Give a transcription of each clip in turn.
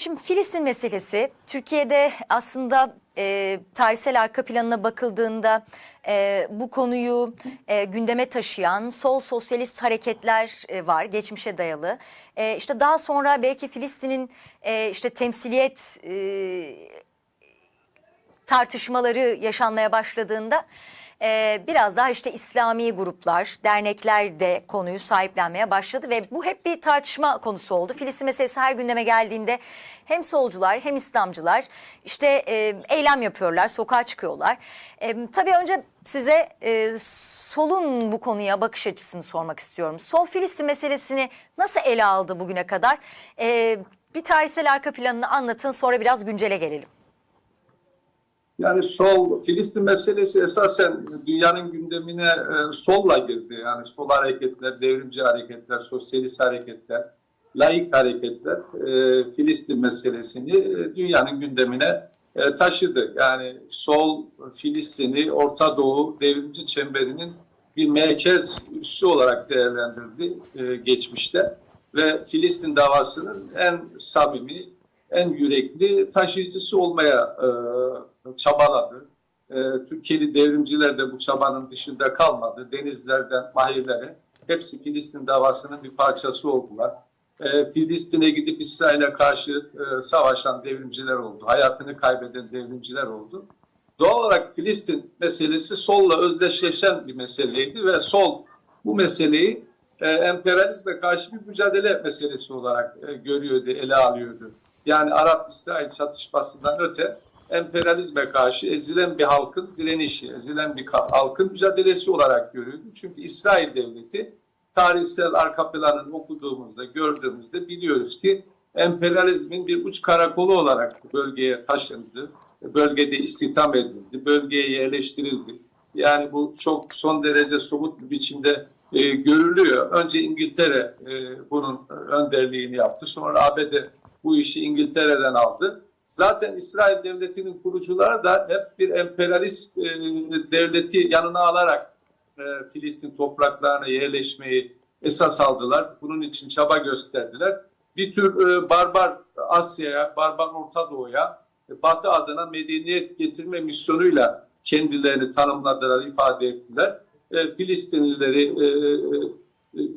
Şimdi Filistin meselesi Türkiye'de aslında e, tarihsel arka planına bakıldığında e, bu konuyu e, gündeme taşıyan sol sosyalist hareketler e, var geçmişe dayalı. E, işte daha sonra belki Filistin'in e, işte temsiliyet e, tartışmaları yaşanmaya başladığında e, biraz daha işte İslami gruplar, dernekler de konuyu sahiplenmeye başladı ve bu hep bir tartışma konusu oldu. Filistin meselesi her gündeme geldiğinde hem solcular hem İslamcılar işte e, eylem yapıyorlar, sokağa çıkıyorlar. E, tabii önce size e, solun bu konuya bakış açısını sormak istiyorum. Sol Filistin meselesini nasıl ele aldı bugüne kadar? E, bir tarihsel arka planını anlatın sonra biraz güncele gelelim. Yani sol, Filistin meselesi esasen dünyanın gündemine e, solla girdi. Yani sol hareketler, devrimci hareketler, sosyalist hareketler, laik hareketler e, Filistin meselesini e, dünyanın gündemine e, taşıdı. Yani sol Filistin'i Orta Doğu devrimci çemberinin bir merkez üssü olarak değerlendirdi e, geçmişte. Ve Filistin davasının en samimi, en yürekli taşıyıcısı olmaya e, çabaladı. E, Türkiye'li devrimciler de bu çabanın dışında kalmadı. Denizlerden mahirlere hepsi Filistin davasının bir parçası oldular. E, Filistin'e gidip İsrail'e karşı e, savaşan devrimciler oldu. Hayatını kaybeden devrimciler oldu. Doğal olarak Filistin meselesi solla özdeşleşen bir meseleydi ve sol bu meseleyi e, emperyalizme karşı bir mücadele meselesi olarak e, görüyordu, ele alıyordu. Yani Arap-İsrail çatışmasından öte emperyalizme karşı ezilen bir halkın direnişi, ezilen bir halkın mücadelesi olarak görüyordu. Çünkü İsrail devleti tarihsel arka planını okuduğumuzda, gördüğümüzde biliyoruz ki emperyalizmin bir uç karakolu olarak bölgeye taşındı, bölgede istihdam edildi, bölgeye yerleştirildi. Yani bu çok son derece somut bir biçimde e, görülüyor. Önce İngiltere e, bunun önderliğini yaptı. Sonra ABD bu işi İngiltere'den aldı. Zaten İsrail devletinin kurucuları da hep bir emperyalist e, devleti yanına alarak e, Filistin topraklarına yerleşmeyi esas aldılar. Bunun için çaba gösterdiler. Bir tür e, barbar Asya'ya, barbar Orta Doğu'ya Batı adına medeniyet getirme misyonuyla kendilerini tanımladılar, ifade ettiler. Filistinlileri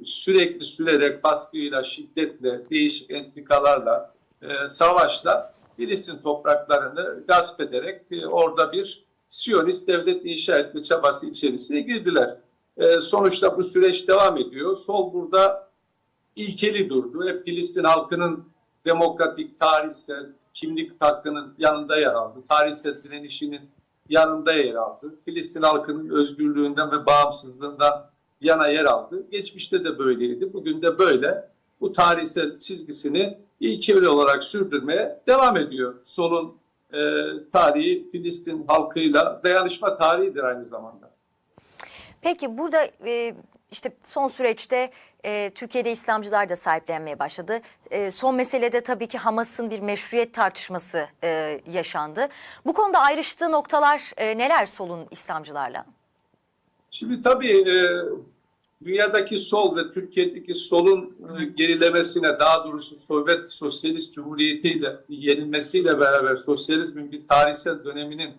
sürekli sürerek baskıyla, şiddetle, değişik entrikalarla, e, savaşla Filistin topraklarını gasp ederek e, orada bir Siyonist devlet inşa etme çabası içerisine girdiler. E, sonuçta bu süreç devam ediyor. Sol burada ilkeli durdu. Hep Filistin halkının demokratik, tarihsel, kimlik hakkının yanında yer aldı. Tarihsel direnişinin yanında yer aldı. Filistin halkının özgürlüğünden ve bağımsızlığından yana yer aldı. Geçmişte de böyleydi. Bugün de böyle. Bu tarihsel çizgisini ilkeli olarak sürdürmeye devam ediyor. Solun e, tarihi Filistin halkıyla dayanışma tarihidir aynı zamanda. Peki burada e, işte son süreçte e, Türkiye'de İslamcılar da sahiplenmeye başladı. E, son meselede tabii ki Hamas'ın bir meşruiyet tartışması e, yaşandı. Bu konuda ayrıştığı noktalar e, neler solun İslamcılarla? Şimdi tabii e, dünyadaki sol ve Türkiye'deki solun e, gerilemesine daha doğrusu Sovyet Sosyalist Cumhuriyeti ile yenilmesiyle beraber sosyalizmin bir tarihsel döneminin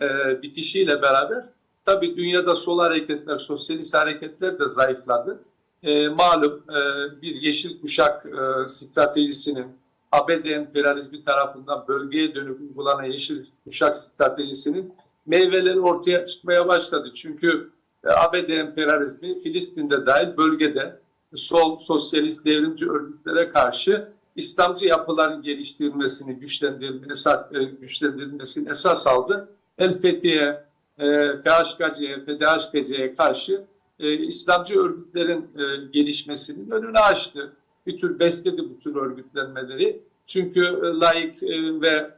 e, bitişiyle beraber tabii dünyada sol hareketler, sosyalist hareketler de zayıfladı. E, malum e, bir yeşil kuşak e, stratejisinin ABD emperyalizmi tarafından bölgeye dönük uygulanan yeşil kuşak stratejisinin meyveleri ortaya çıkmaya başladı. Çünkü ABD emperyalizmi Filistin'de dahil bölgede sol, sosyalist, devrimci örgütlere karşı İslamcı yapıların geliştirilmesini, güçlendirilmesini esas, e, aldı. El Fethiye, FHKC'ye, FDHKC'ye karşı e, İslamcı örgütlerin e, gelişmesinin önünü açtı. Bir tür besledi bu tür örgütlenmeleri. Çünkü laik ve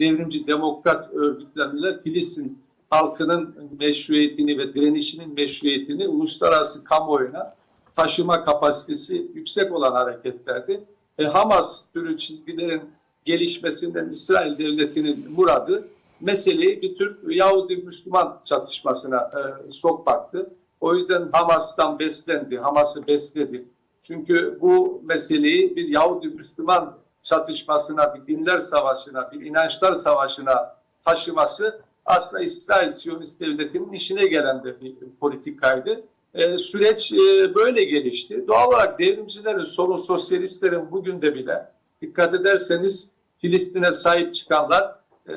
devrimci demokrat örgütlenmeler Filistin halkının meşruiyetini ve direnişinin meşruiyetini uluslararası kamuoyuna taşıma kapasitesi yüksek olan hareketlerdi. E, Hamas türü çizgilerin gelişmesinden İsrail devletinin muradı meseleyi bir tür Yahudi-Müslüman çatışmasına e, sokmaktı. O yüzden Hamas'tan beslendi, Hamas'ı besledi. Çünkü bu meseleyi bir Yahudi-Müslüman çatışmasına, bir dinler savaşına, bir inançlar savaşına taşıması aslında İsrail Siyonist Devleti'nin işine gelen de bir politikaydı. E, süreç e, böyle gelişti. Doğal olarak devrimcilerin, sorun sosyalistlerin bugün de bile dikkat ederseniz Filistin'e sahip çıkanlar, e,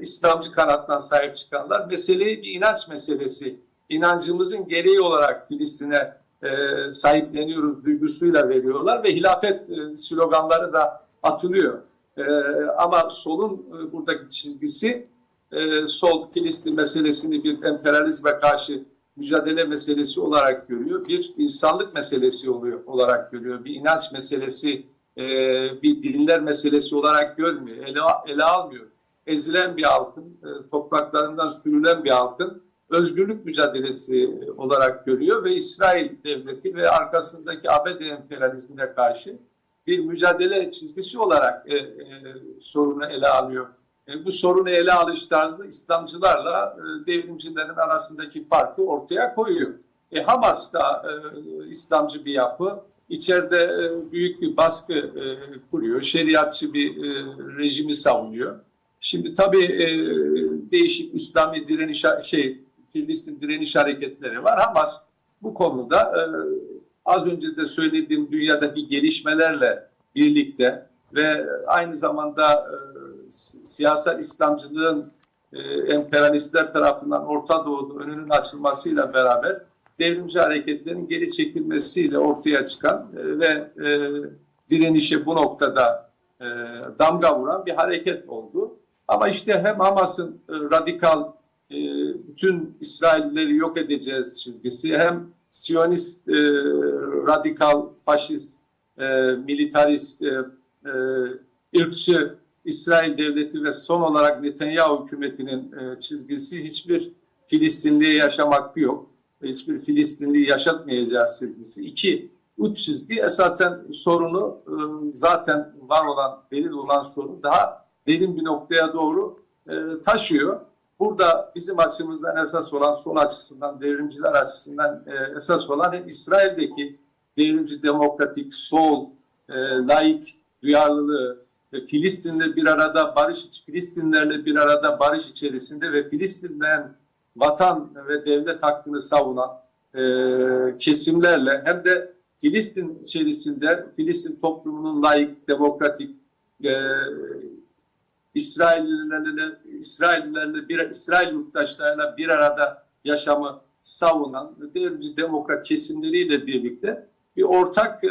İslamcı kanattan sahip çıkanlar meseleyi bir inanç meselesi, inancımızın gereği olarak Filistin'e e, sahipleniyoruz duygusuyla veriyorlar ve hilafet e, sloganları da atılıyor. E, ama solun e, buradaki çizgisi e, sol Filistin meselesini bir emperyalizme karşı mücadele meselesi olarak görüyor. Bir insanlık meselesi oluyor olarak görüyor. Bir inanç meselesi, e, bir dinler meselesi olarak görmüyor. Ele, ele almıyor. Ezilen bir halkın, e, topraklarından sürülen bir halkın özgürlük mücadelesi olarak görüyor ve İsrail devleti ve arkasındaki ABD emperyalizmine karşı bir mücadele çizgisi olarak e, e, sorunu ele alıyor. E, bu sorunu ele alış tarzı İslamcılarla e, devrimcilerin arasındaki farkı ortaya koyuyor. E, Hamas da e, İslamcı bir yapı. İçeride e, büyük bir baskı e, kuruyor. Şeriatçı bir e, rejimi savunuyor. Şimdi tabii e, değişik İslami direniş şey Filistin direniş hareketleri var. Hamas bu konuda e, az önce de söylediğim dünyadaki gelişmelerle birlikte ve aynı zamanda e, siyasal İslamcılığın e, emperyalistler tarafından Orta Doğu'da önünün açılmasıyla beraber devrimci hareketlerin geri çekilmesiyle ortaya çıkan e, ve e, direnişe bu noktada e, damga vuran bir hareket oldu. Ama işte hem Hamas'ın e, radikal e, bütün İsraillileri yok edeceğiz çizgisi hem Siyonist e, radikal faşist e, militarist e, e, ırkçı İsrail devleti ve son olarak Netanyahu hükümetinin e, çizgisi hiçbir Filistinliye yaşam hakkı yok. Hiçbir Filistinliyi yaşatmayacağız çizgisi. İki, uç çizgi esasen sorunu e, zaten var olan, belirli olan sorun daha derin bir noktaya doğru e, taşıyor. Burada bizim açımızdan esas olan, sol açısından, devrimciler açısından esas olan hem İsrail'deki devrimci, demokratik, sol, laik duyarlılığı, Filistin'le bir arada barış, Filistinlerle bir arada barış içerisinde ve Filistin'den vatan ve devlet hakkını savunan e, kesimlerle hem de Filistin içerisinde Filistin toplumunun layık, demokratik, e, İsraillilerle, İsraillilerle bir İsrail yurttaşlarıyla bir arada yaşamı savunan devrimci demokrat kesimleriyle birlikte bir ortak e,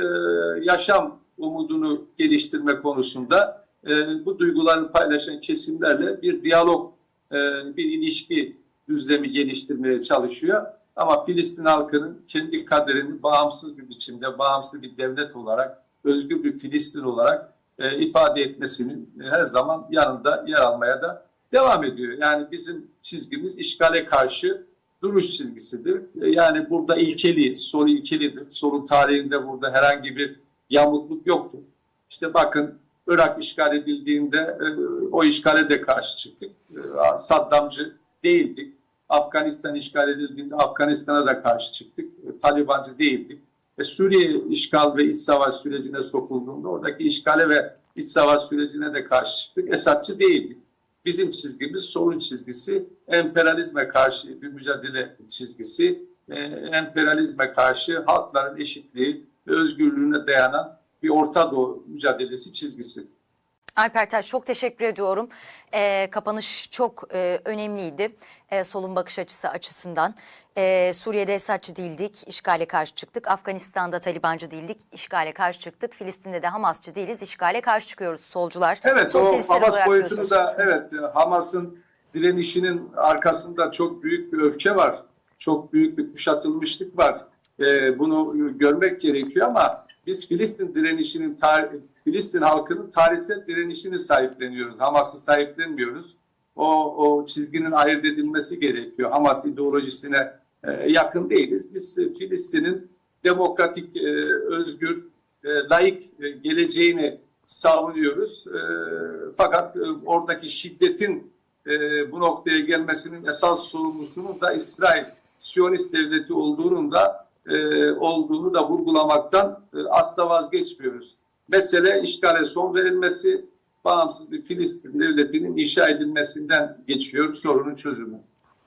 yaşam umudunu geliştirme konusunda e, bu duygularını paylaşan kesimlerle bir diyalog, e, bir ilişki düzlemi geliştirmeye çalışıyor. Ama Filistin halkının kendi kaderini bağımsız bir biçimde, bağımsız bir devlet olarak, özgür bir Filistin olarak e, ifade etmesinin her zaman yanında yer almaya da devam ediyor. Yani bizim çizgimiz işgale karşı duruş çizgisidir. E, yani burada ilkeli, sol ilkelidir. Solun tarihinde burada herhangi bir yamukluk yoktur. İşte bakın Irak işgal edildiğinde e, o işgale de karşı çıktık. E, Saddamcı değildik. Afganistan işgal edildiğinde Afganistan'a da karşı çıktık. E, Talibancı değildik. E, Suriye işgal ve iç savaş sürecine sokulduğunda oradaki işgale ve iç savaş sürecine de karşı çıktık. Esatçı değildik. Bizim çizgimiz solun çizgisi, emperyalizme karşı bir mücadele çizgisi, e, emperyalizme karşı halkların eşitliği, ve özgürlüğüne dayanan bir Orta Doğu mücadelesi çizgisi. Alper Taş çok teşekkür ediyorum. Ee, kapanış çok e, önemliydi e, solun bakış açısı açısından. E, Suriye'de Esadçı değildik, işgale karşı çıktık. Afganistan'da Talibancı değildik, işgale karşı çıktık. Filistin'de de Hamasçı değiliz, işgale karşı çıkıyoruz solcular. Evet o Hamas boyutunu da evet Hamas'ın direnişinin arkasında çok büyük bir öfke var. Çok büyük bir kuşatılmışlık var. E, bunu görmek gerekiyor ama biz Filistin direnişinin Filistin halkının tarihsel direnişini sahipleniyoruz. Hamas'ı sahiplenmiyoruz. O, o çizginin ayırt edilmesi gerekiyor. Hamas ideolojisine e, yakın değiliz. Biz Filistin'in demokratik, e, özgür, e, layık e, geleceğini savunuyoruz. E, fakat e, oradaki şiddetin e, bu noktaya gelmesinin esas sorumlusunun da İsrail Siyonist devleti olduğunun da e, olduğunu da vurgulamaktan e, asla vazgeçmiyoruz. Mesele işgale son verilmesi, bağımsız bir Filistin devletinin inşa edilmesinden geçiyor sorunun çözümü.